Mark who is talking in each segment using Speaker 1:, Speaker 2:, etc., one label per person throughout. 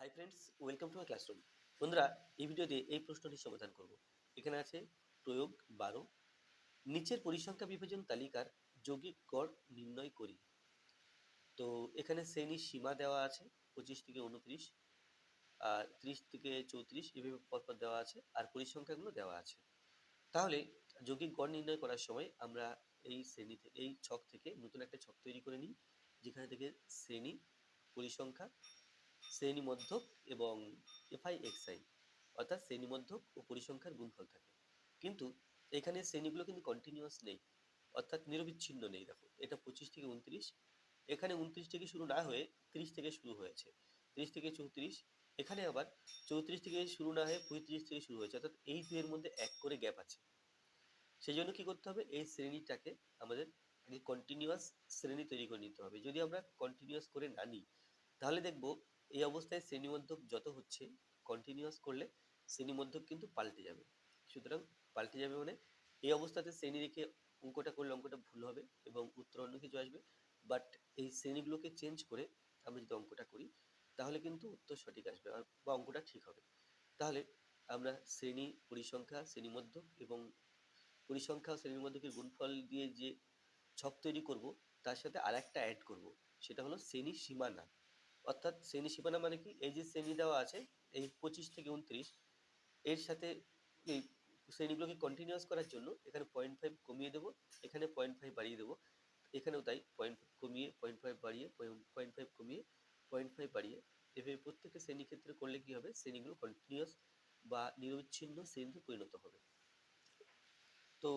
Speaker 1: high friends welcome to my classroom বন্ধুরা এই ভিডিওতে এই প্রশ্নটি সমাধান করব এখানে আছে প্রয়োগ বারো নিচের পরিসংখ্যা বিভাজন তালিকার যৌগিক গড় নির্ণয় করি তো এখানে শ্রেণীর সীমা দেওয়া আছে পঁচিশ থেকে উনত্রিশ আর ত্রিশ থেকে চৌত্রিশ এভাবে পরপর দেওয়া আছে আর পরিসংখ্যাগুলো দেওয়া আছে তাহলে যৌগিক গড় নির্ণয় করার সময় আমরা এই শ্রেণী এই ছক থেকে নতুন একটা ছক তৈরি করে নিই যেখানে থেকে শ্রেণী পরিসংখ্যা শ্রেণীমধ্যক এবং এফআই এক্সআই অর্থাৎ শ্রেণীমধ্যক ও পরিসংখ্যার গুণফল থাকে কিন্তু এখানে শ্রেণীগুলো কিন্তু কন্টিনিউয়াস নেই অর্থাৎ নিরবিচ্ছিন্ন নেই দেখো এটা পঁচিশ থেকে উনত্রিশ এখানে উনত্রিশ থেকে শুরু না হয়ে ত্রিশ থেকে শুরু হয়েছে ত্রিশ থেকে চৌত্রিশ এখানে আবার চৌত্রিশ থেকে শুরু না হয়ে পঁয়ত্রিশ থেকে শুরু হয়েছে অর্থাৎ এই দুয়ের মধ্যে এক করে গ্যাপ আছে সেই জন্য কী করতে হবে এই শ্রেণীটাকে আমাদের কন্টিনিউয়াস শ্রেণী তৈরি করে নিতে হবে যদি আমরা কন্টিনিউয়াস করে না নিই তাহলে দেখব এই অবস্থায় শ্রেণীমধ্যক যত হচ্ছে কন্টিনিউয়াস করলে শ্রেণীমধ্যক কিন্তু পাল্টে যাবে সুতরাং পাল্টে যাবে মানে এই অবস্থাতে শ্রেণী রেখে অঙ্কটা করলে অঙ্কটা ভুল হবে এবং উত্তর অন্য কিছু আসবে বাট এই শ্রেণীগুলোকে চেঞ্জ করে আমরা যদি অঙ্কটা করি তাহলে কিন্তু উত্তর সঠিক আসবে বা অঙ্কটা ঠিক হবে তাহলে আমরা শ্রেণী পরিসংখ্যা শ্রেণীমধ্যক এবং পরিসংখ্যা শ্রেণীমধ্যকের গুণফল দিয়ে যে ছক তৈরি করব তার সাথে আর একটা অ্যাড করব সেটা হলো শ্রেণী সীমানা অর্থাৎ শ্রেণী সীমানা মানে কি এই যে শ্রেণী দেওয়া আছে এই পঁচিশ থেকে উনত্রিশ এর সাথে এই শ্রেণীগুলোকে কন্টিনিউয়াস করার জন্য এখানে পয়েন্ট ফাইভ কমিয়ে দেবো এখানে পয়েন্ট ফাইভ বাড়িয়ে দেবো এখানেও তাই পয়েন্ট কমিয়ে পয়েন্ট ফাইভ বাড়িয়ে পয়েন্ট ফাইভ কমিয়ে পয়েন্ট ফাইভ বাড়িয়ে এভাবে প্রত্যেকটা শ্রেণী ক্ষেত্রে করলে কি হবে শ্রেণীগুলো কন্টিনিউয়াস বা নিরবিচ্ছিন্ন শ্রেণীতে পরিণত হবে তো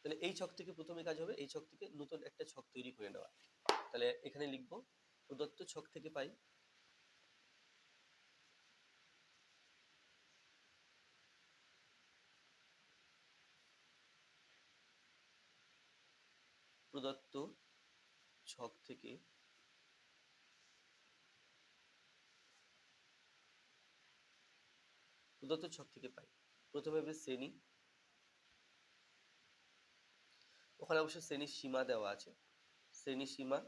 Speaker 1: তাহলে এই ছক থেকে প্রথমে কাজ হবে এই ছক থেকে নতুন একটা ছক তৈরি করে নেওয়া তাহলে এখানে লিখবো প্রদত্ত ছক থেকে পাই প্রদত্ত ছক থেকে প্রদত্ত ছক থেকে পাই প্রথমে হবে শ্রেণী ওখানে অবশ্য শ্রেণীর সীমা দেওয়া আছে শ্রেণীর সীমা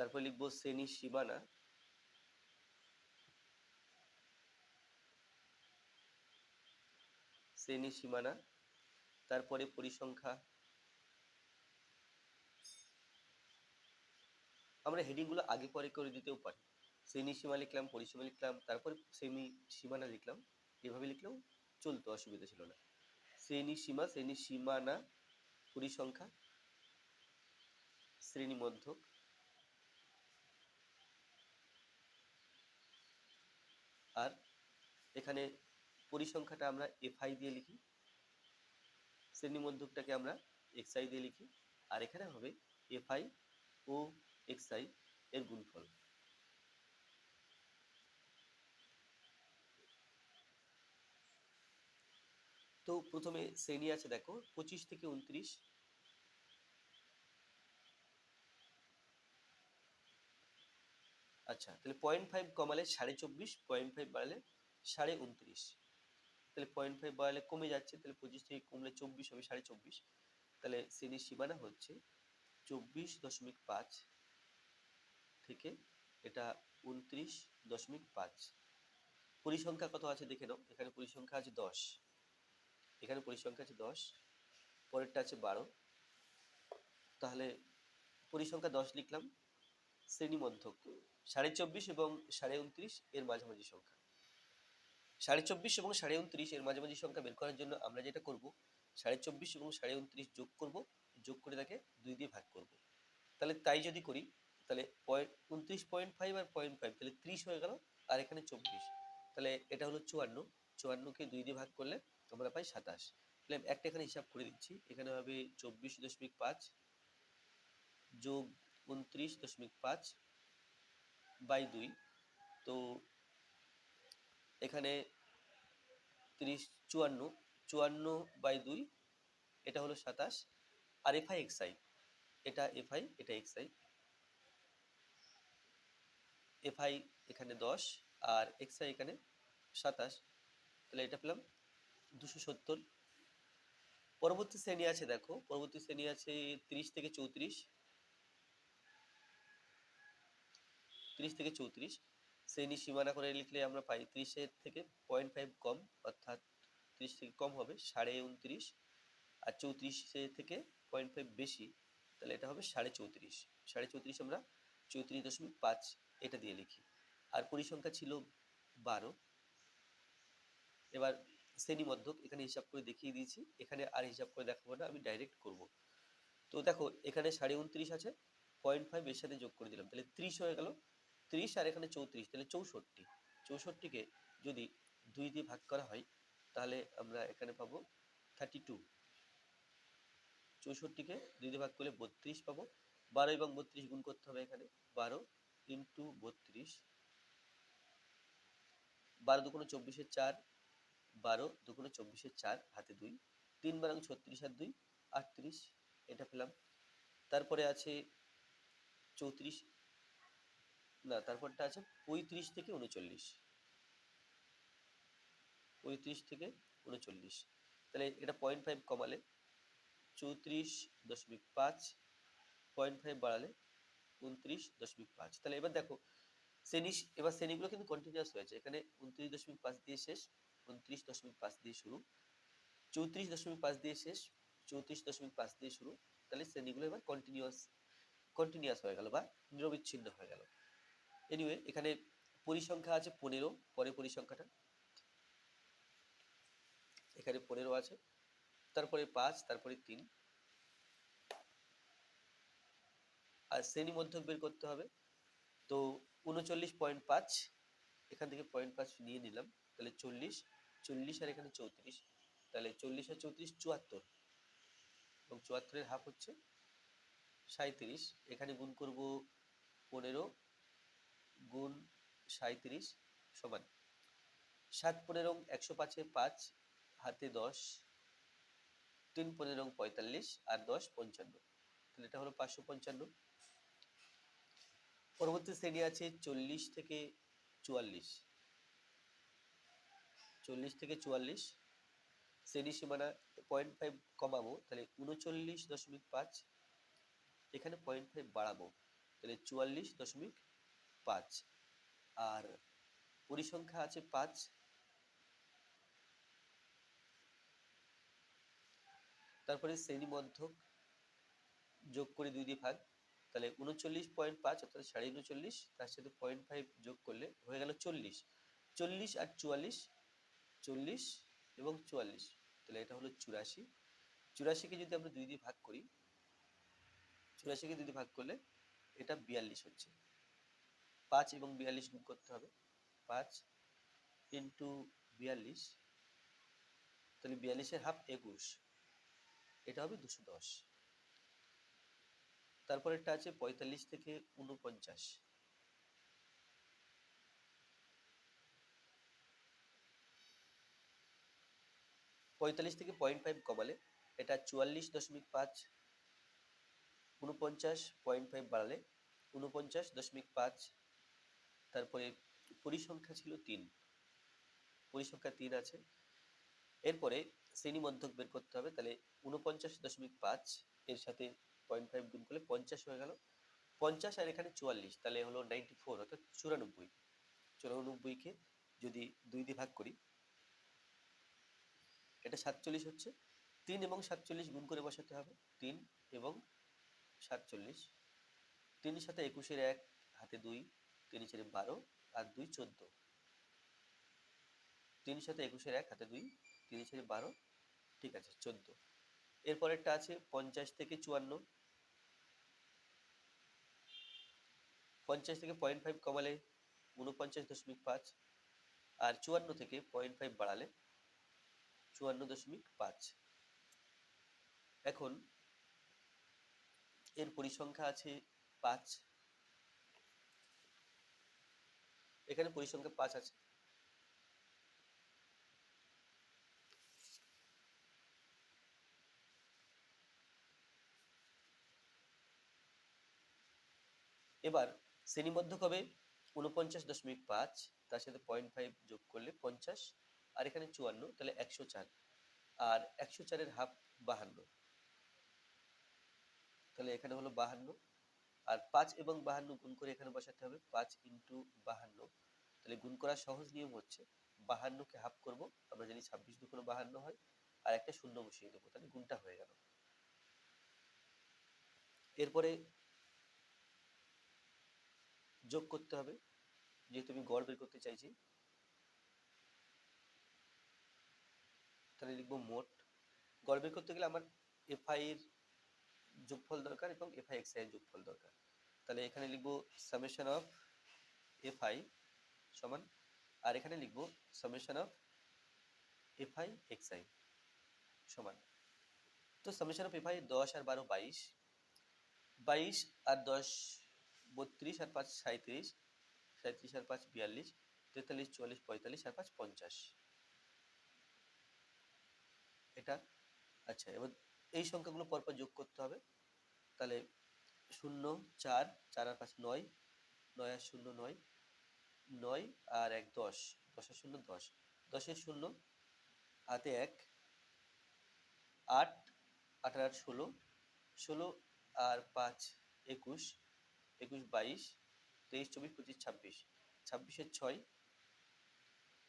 Speaker 1: তারপর লিখবো সেনি শিবানা শ্রেণী সীমানা তারপরে পরিসংখ্যা আমরা হেডিংগুলো আগে পরে করে দিতেও পারি শ্রেণী সীমা লিখলাম পরিসীমা লিখলাম তারপরে শ্রেণী সীমানা লিখলাম এভাবে লিখলেও চলতো অসুবিধা ছিল না শ্রেণী সীমা শ্রেণী সীমানা পরিসংখ্যা শ্রেণী মধ্যক আর এখানে পরিসংখ্যাটা আমরা এফআই দিয়ে লিখি শ্রেণীমধ্যকটাকে আমরা এক্সআই দিয়ে লিখি আর এখানে হবে এফআই ও এক্সআই এর গুণফল তো প্রথমে শ্রেণী আছে দেখো পঁচিশ থেকে উনত্রিশ আচ্ছা তাহলে পয়েন্ট ফাইভ কমালে সাড়ে চব্বিশ পয়েন্ট ফাইভ বাড়ালে সাড়ে উনত্রিশ তাহলে পয়েন্ট ফাইভ বাড়ালে কমে যাচ্ছে তাহলে পঁচিশ থেকে কমলে চব্বিশ হবে সাড়ে চব্বিশ তাহলে শ্রেণীর সীমানা হচ্ছে চব্বিশ দশমিক পাঁচ থেকে এটা উনত্রিশ দশমিক পাঁচ পরিসংখ্যা কত আছে দেখে নাও এখানে পরিসংখ্যা আছে দশ এখানে পরিসংখ্যা আছে দশ পরেরটা আছে বারো তাহলে পরিসংখ্যা দশ লিখলাম শ্রেণীমধ্যক সাড়ে চব্বিশ এবং সাড়ে উনত্রিশ এর মাঝামাঝি সংখ্যা সাড়ে চব্বিশ এবং সাড়ে উনত্রিশ এর মাঝামাঝি সংখ্যা বের করার জন্য আমরা যেটা করব সাড়ে চব্বিশ এবং সাড়ে উনত্রিশ যোগ করব যোগ করে তাকে দুই দিয়ে ভাগ করব তাহলে তাই যদি করি তাহলে পয়েন্ট উনত্রিশ পয়েন্ট ফাইভ আর পয়েন্ট ফাইভ তাহলে ত্রিশ হয়ে গেল আর এখানে চব্বিশ তাহলে এটা হলো চুয়ান্ন চুয়ান্নকে দুই দিয়ে ভাগ করলে আমরা পাই সাতাশ তাহলে একটা এখানে হিসাব করে দিচ্ছি এখানে হবে চব্বিশ দশমিক পাঁচ যোগ উনত্রিশ দশমিক পাঁচ বাই দুই তো এখানে তিরিশ চুয়ান্ন চুয়ান্ন বাই দুই এটা হলো সাতাশ আর এফআই এক্সআই এটা এফআই এটা এক্সআই এফআই এখানে দশ আর এক্সআই এখানে সাতাশ তাহলে এটা পেলাম দুশো সত্তর পরবর্তী শ্রেণী আছে দেখো পরবর্তী শ্রেণী আছে তিরিশ থেকে চৌত্রিশ তিরিশ থেকে চৌত্রিশ শ্রেণী সীমানা করে লিখলে আমরা পাই এর থেকে পয়েন্ট ফাইভ কম অর্থাৎ তিরিশ থেকে কম হবে সাড়ে উনত্রিশ আর চৌত্রিশে থেকে পয়েন্ট ফাইভ বেশি তাহলে এটা হবে সাড়ে চৌত্রিশ সাড়ে চৌত্রিশ আমরা চৌত্রিশ দশমিক পাঁচ এটা দিয়ে লিখি আর পরিসংখ্যা ছিল বারো এবার শ্রেণীমধ্যক এখানে হিসাব করে দেখিয়ে দিয়েছি এখানে আর হিসাব করে দেখাবো না আমি ডাইরেক্ট করব তো দেখো এখানে সাড়ে উনত্রিশ আছে পয়েন্ট ফাইভ এর সাথে যোগ করে দিলাম তাহলে ত্রিশ হয়ে গেল ত্রিশ আর এখানে চৌত্রিশ তাহলে চৌষট্টি চৌষট্টিকে যদি দুই দিয়ে ভাগ করা হয় তাহলে আমরা এখানে পাবো থার্টি টু চৌষট্টিকে দুই দিয়ে ভাগ করলে বত্রিশ পাবো বারো এবং বত্রিশ গুণ করতে হবে এখানে বারো ইন্টু বত্রিশ বারো দুকোনো চব্বিশের চার বারো দুকোনো চব্বিশের চার হাতে দুই তিন বারং ছত্রিশ আর দুই আটত্রিশ এটা পেলাম তারপরে আছে চৌত্রিশ না তারপরটা আছে পঁয়ত্রিশ থেকে উনচল্লিশ পঁয়ত্রিশ থেকে উনচল্লিশ তাহলে এটা পয়েন্ট ফাইভ কমালে চৌত্রিশ দশমিক পাঁচ পয়েন্ট ফাইভ বাড়ালে উনত্রিশ দশমিক পাঁচ তাহলে এবার দেখো শ্রেণী এবার শ্রেণীগুলো কিন্তু কন্টিনিউয়াস হয়েছে এখানে উনত্রিশ দশমিক পাঁচ দিয়ে শেষ উনত্রিশ দশমিক পাঁচ দিয়ে শুরু চৌত্রিশ দশমিক পাঁচ দিয়ে শেষ চৌত্রিশ দশমিক পাঁচ দিয়ে শুরু তাহলে শ্রেণীগুলো এবার কন্টিনিউয়াস কন্টিনিউয়াস হয়ে গেল বা নিরবিচ্ছিন্ন হয়ে গেল এনিওয়ে এখানে পরিসংখ্যা আছে পনেরো পরে পরিসংখ্যাটা এখানে পনেরো আছে তারপরে পাঁচ তারপরে তিন আর শ্রেণী মধ্যক বের করতে হবে তো উনচল্লিশ পয়েন্ট পাঁচ এখান থেকে পয়েন্ট পাঁচ নিয়ে নিলাম তাহলে চল্লিশ চল্লিশ আর এখানে চৌত্রিশ তাহলে চল্লিশ আর চৌত্রিশ চুয়াত্তর এবং চুয়াত্তরের হাফ হচ্ছে সাঁত্রিশ এখানে গুণ করব পনেরো গুণ সাঁত্রিশ সমান সাত পনেরো একশো পাঁচে পাঁচ হাতে দশ তিন পনেরো পঁয়তাল্লিশ আর দশ পঞ্চান্ন তাহলে এটা হলো পাঁচশো পঞ্চান্ন পরবর্তী শ্রেণী আছে চল্লিশ থেকে চুয়াল্লিশ চল্লিশ থেকে চুয়াল্লিশ শ্রেণী সীমানা পয়েন্ট ফাইভ কমাবো তাহলে উনচল্লিশ দশমিক পাঁচ এখানে পয়েন্ট ফাইভ বাড়াবো তাহলে চুয়াল্লিশ দশমিক পাঁচ আর পরিসংখ্যা আছে পাঁচ তারপরে শ্রেণীবন্ধক যোগ করে দুই দিয়ে ভাগ তাহলে উনচল্লিশ পয়েন্ট পাঁচ অর্থাৎ সাড়ে উনচল্লিশ তার সাথে পয়েন্ট ফাইভ যোগ করলে হয়ে গেল চল্লিশ চল্লিশ আর চুয়াল্লিশ চল্লিশ এবং চুয়াল্লিশ তাহলে এটা হলো চুরাশি চুরাশিকে যদি আমরা দুই দিয়ে ভাগ করি চুরাশিকে দুই দিয়ে ভাগ করলে এটা বিয়াল্লিশ হচ্ছে পাঁচ এবং বিয়াল্লিশ গুণ করতে হবে পাঁচ ইন্টু বিয়াল্লিশ তাহলে বিয়াল্লিশের হাফ একুশ এটা হবে দুশো দশ তারপরেরটা আছে পঁয়তাল্লিশ থেকে উনপঞ্চাশ পঁয়তাল্লিশ থেকে পয়েন্ট ফাইভ কমালে এটা চুয়াল্লিশ দশমিক পাঁচ উনপঞ্চাশ পয়েন্ট ফাইভ বাড়ালে উনপঞ্চাশ দশমিক পাঁচ তারপরে পরিসংখ্যা ছিল তিন পরিসংখ্যা তিন আছে এরপরে শ্রেণী মধ্যক বের করতে হবে তাহলে উনপঞ্চাশ দশমিক পাঁচ এর সাথে পয়েন্ট ফাইভ গুণ করলে পঞ্চাশ হয়ে গেল পঞ্চাশ আর এখানে চুয়াল্লিশ তাহলে হলো নাইনটি ফোর অর্থাৎ চুরানব্বই চুরানব্বইকে যদি দুই দিয়ে ভাগ করি এটা সাতচল্লিশ হচ্ছে তিন এবং সাতচল্লিশ গুণ করে বসাতে হবে তিন এবং সাতচল্লিশ তিনের সাথে একুশের এক হাতে দুই তিন চারি বারো আর দুই চোদ্দ তিন সাথে একুশের এক হাতে দুই তিন চারি বারো ঠিক আছে চোদ্দ এরপরেরটা আছে পঞ্চাশ থেকে চুয়ান্ন পঞ্চাশ থেকে পয়েন্ট ফাইভ কমালে উনপঞ্চাশ দশমিক পাঁচ আর চুয়ান্ন থেকে পয়েন্ট ফাইভ বাড়ালে চুয়ান্ন দশমিক পাঁচ এখন এর পরিসংখ্যা আছে পাঁচ এখানে পরিসংখ্যা পাঁচ আছে এবার শ্রেণীবদ্ধ হবে উনপঞ্চাশ দশমিক পাঁচ তার সাথে পয়েন্ট ফাইভ যোগ করলে পঞ্চাশ আর এখানে চুয়ান্ন তাহলে একশো চার আর একশো চারের হাফ বাহান্ন তাহলে এখানে হলো বাহান্ন আর পাঁচ এবং বাহান্ন গুণ করে এখানে বসাতে হবে পাঁচ ইন্টু বাহান্ন তাহলে গুণ করা সহজ নিয়ম হচ্ছে বাহান্নকে হাফ করব আমরা জানি ছাব্বিশ দুগুণ বাহান্ন হয় আর একটা শূন্য বসিয়ে দেবো তাহলে গুণটা হয়ে গেল এরপরে যোগ করতে হবে যেহেতু আমি গড় বের করতে চাইছি তাহলে লিখবো মোট গড় বের করতে গেলে আমার এফআই এর যোগফল দরকার এবং এফ আই এক্স আই যোগফল দরকার তাহলে এখানে লিখব সামেশন অফ এফ আই সমান আর এখানে লিখব summation of F I X I সমান তো সামেশন অফ এফ আই দশ আর বারো বাইশ বাইশ আর দশ বত্রিশ আর পাঁচ সাঁত্রিশ সাঁত্রিশ আর পাঁচ বিয়াল্লিশ তেতাল্লিশ চুয়াল্লিশ পঁয়তাল্লিশ আর পাঁচ পঞ্চাশ এটা আচ্ছা এবার এই সংখ্যাগুলো পরপর যোগ করতে হবে তাহলে শূন্য চার চার আর পাঁচ নয় নয় আর শূন্য নয় নয় আর এক দশ দশ আর শূন্য দশ দশের শূন্য হাতে এক আট আট আট ষোলো ষোলো আর পাঁচ একুশ একুশ বাইশ তেইশ চব্বিশ পঁচিশ ছাব্বিশ ছাব্বিশের ছয়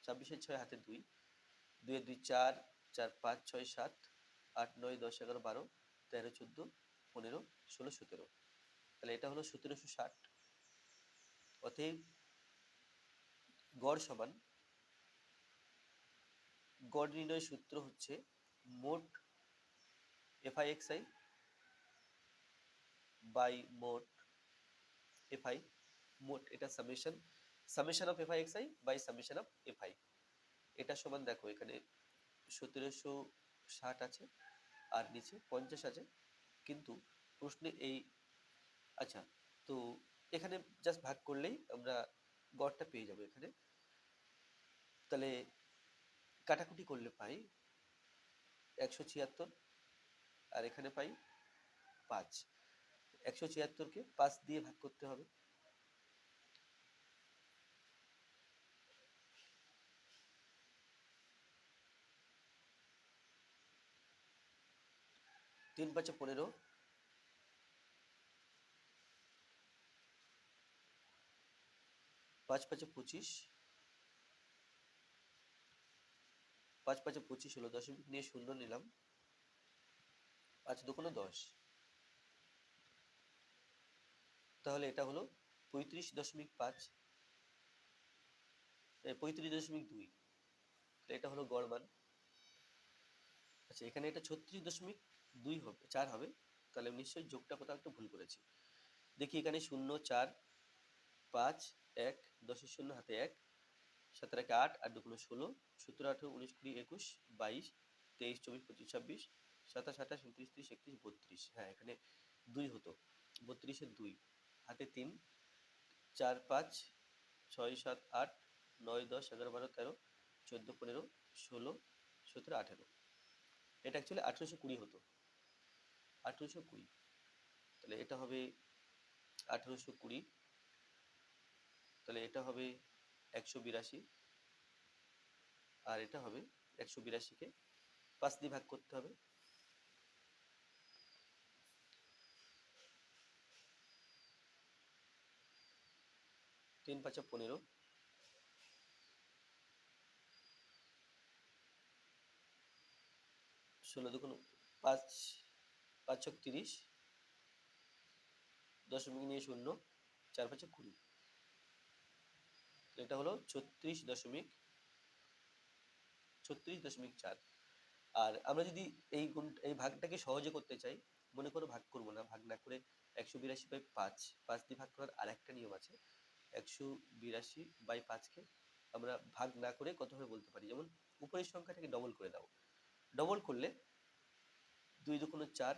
Speaker 1: ছাব্বিশের ছয় হাতে দুই আর দুই চার চার পাঁচ ছয় সাত আট নয় দশ এগারো বারো তেরো চোদ্দো পনেরো ষোলো সতেরো তাহলে এটা হলো সতেরোশো ষাট অতএব গড় সমান গড় নির্ণয় সূত্র হচ্ছে মোট আই বাই মোট এফআই মোট এটা summation summation of I by summation of F I এটা সমান দেখো এখানে সতেরোশো ষাট আছে আর নিচে পঞ্চাশ আছে কিন্তু প্রশ্নে এই আচ্ছা তো এখানে জাস্ট ভাগ করলেই আমরা গড়টা পেয়ে যাব এখানে তাহলে কাটাকুটি করলে পাই একশো ছিয়াত্তর আর এখানে পাই পাঁচ একশো ছিয়াত্তরকে পাঁচ দিয়ে ভাগ করতে হবে তিন পাঁচে পনেরো পাঁচ পাঁচে পঁচিশ পাঁচ পাঁচে পঁচিশ হলো দশমিক নিয়ে শূন্য নিলাম পাঁচ দুকোনো দশ তাহলে এটা হলো পঁয়ত্রিশ দশমিক পাঁচ পঁয়ত্রিশ দশমিক দুই এটা হলো গড় মান আচ্ছা এখানে এটা ছত্রিশ দশমিক দুই হবে চার হবে তাহলে আমি নিশ্চয়ই যোগটা কোথাও একটু ভুল করেছি দেখি এখানে শূন্য চার পাঁচ এক দশের শূন্য হাতে এক সাতের একে আট আট দুগুলো ষোলো সতেরো আঠেরো উনিশ কুড়ি একুশ বাইশ তেইশ চব্বিশ পঁচিশ ছাব্বিশ সাতাশ আঠাশ উনত্রিশ ত্রিশ একত্রিশ বত্রিশ হ্যাঁ এখানে দুই হতো বত্রিশে দুই হাতে তিন চার পাঁচ ছয় সাত আট নয় দশ এগারো বারো তেরো চোদ্দো পনেরো ষোলো সতেরো আঠেরো এটা অ্যাকচুয়ালি আঠেরোশো কুড়ি হতো আঠেরোশো কুড়ি তাহলে এটা হবে আঠেরোশো কুড়ি তাহলে এটা হবে একশো বিরাশি আর এটা হবে একশো বিরাশিকে পাঁচ দিয়ে ভাগ করতে হবে তিন পাঁচা পনেরো ষোলো দুগুণ পাঁচ পাঁচক তিরিশ দশমিক নিয়ে শূন্য চার পাঁচে কুড়ি এটা হলো ছত্রিশ দশমিক ছত্রিশ দশমিক চার আর আমরা যদি এই গুণ এই ভাগটাকে সহজে করতে চাই মনে করো ভাগ করব না ভাগ না করে একশো বিরাশি বাই পাঁচ পাঁচ দিয়ে ভাগ করার আরেকটা নিয়ম আছে একশো বিরাশি বাই পাঁচকে আমরা ভাগ না করে কতভাবে বলতে পারি যেমন উপরের সংখ্যাটাকে ডবল করে দাও ডবল করলে দুই দুকোনো চার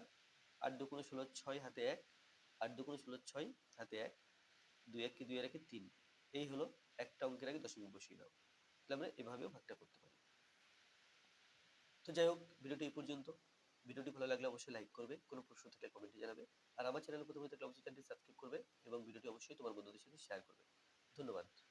Speaker 1: আট দু দুকুনো ষোলো ছয় হাতে এক আট দু দুকুনো ষোলো ছয় হাতে এক দুই এক কি দুই রেখে তিন এই হলো একটা অঙ্কের আগে দশমিক বসিয়ে দাও তাহলে মানে আমরা এভাবেও ভাগটা করতে পারি তো যাই হোক ভিডিওটি এই পর্যন্ত ভিডিওটি ভালো লাগলে অবশ্যই লাইক করবে কোনো প্রশ্ন থাকলে কমেন্টে জানাবে আর আমার চ্যানেল প্রথমে থাকলে অবশ্যই চ্যানেলটি সাবস্ক্রাইব করবে এবং ভিডিওটি অবশ্যই তোমার বন্ধুদের সাথে শেয়ার করবে ধন্যবাদ